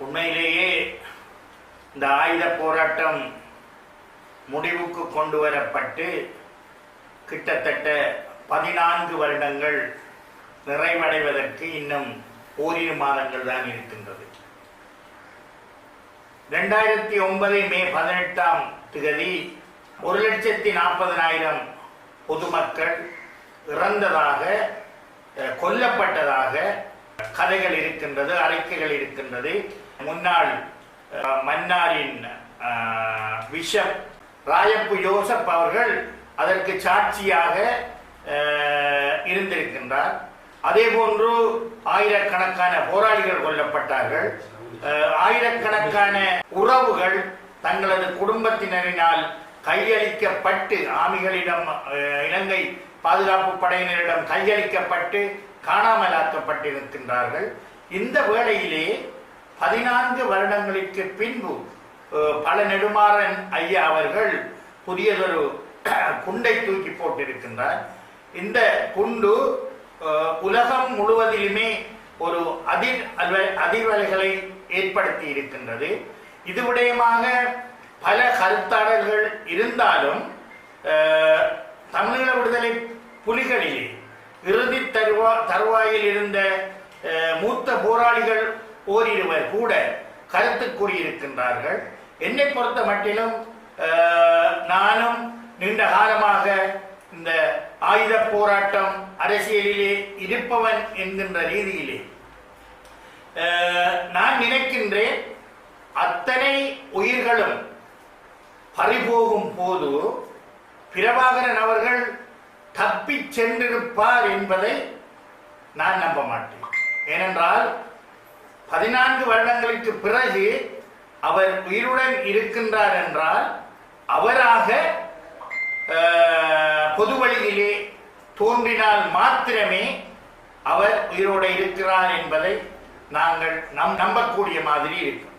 உண்மையிலேயே இந்த ஆயுத போராட்டம் முடிவுக்கு கொண்டு வரப்பட்டு கிட்டத்தட்ட பதினான்கு வருடங்கள் நிறைவடைவதற்கு இன்னும் ஓரிரு மாதங்கள் தான் இருக்கின்றது. ரெண்டாயிரத்தி ஒன்பது மே பதினெட்டாம் திகதி ஒரு லட்சத்தி நாற்பதனாயிரம் பொதுமக்கள் இறந்ததாக அஹ், கொல்லப்பட்டதாக கதைகள் இருக்கின்றது அறிக்கைகள் இருக்கின்றது. முன்னாள் மன்னாரின் பிஷப் ராயப்பு யோசப் அவர்கள் அதற்கு சாட்சியாக இருந்திருக்கின்றார். அதே போன்று ஆயிரக்கணக்கான போராளிகள் கொல்லப்பட்டார்கள். ஆயிரக்கணக்கான உறவுகள் தங்களது குடும்பத்தினரினால் கையளிக்கப்பட்டு ஆமிகளிடம் இலங்கை பாதுகாப்பு படையினரிடம் கையளிக்கப்பட்டு காணாமலாக்கப்பட்டிருக்கின்றார்கள். இந்த வேளையிலே பதினான்கு வருடங்களுக்கு பின்பு பல நெடுமாறன் ஐயா அவர்கள் புதியதொரு குண்டை தூக்கி போட்டிருக்கின்றார். இந்த குண்டு உலகம் முழுவதிலுமே ஒரு அதிர் அதிர்வலைகளை ஏற்படுத்தி இருக்கின்றது இது விடயமாக பல கருத்தாளர்கள் இருந்தாலும் தமிழீழ விடுதலை புலிகளிலே இறுதி தருவா தருவாயில் இருந்த மூத்த போராளிகள் ஓரிருவர் கூட கருத்து கூறியிருக்கின்றார்கள். என்னை பொறுத்த மட்டிலும் நானும் நீண்ட காலமாக இந்த ஆயுத போராட்டம் அரசியலிலே இருப்பவன் என்கின்ற ரீதியிலே. நான் நினைக்கின்றேன் அத்தனை உயிர்களும் பறிபோகும் போது பிரபாகரன் அவர்கள் தப்பிச் சென்றிருப்பார் என்பதை நான் நம்ப மாட்டேன். ஏனென்றால் பதினான்கு வருடங்களுக்கு பிறகு அவர் உயிருடன் இருக்கின்றார் என்றால் அவராக பொது வழியிலே தோன்றினால் மாத்திரமே அவர் உயிரோடு இருக்கிறார் என்பதை நாங்கள் நம் நம்பக்கூடிய மாதிரி இருக்கும்.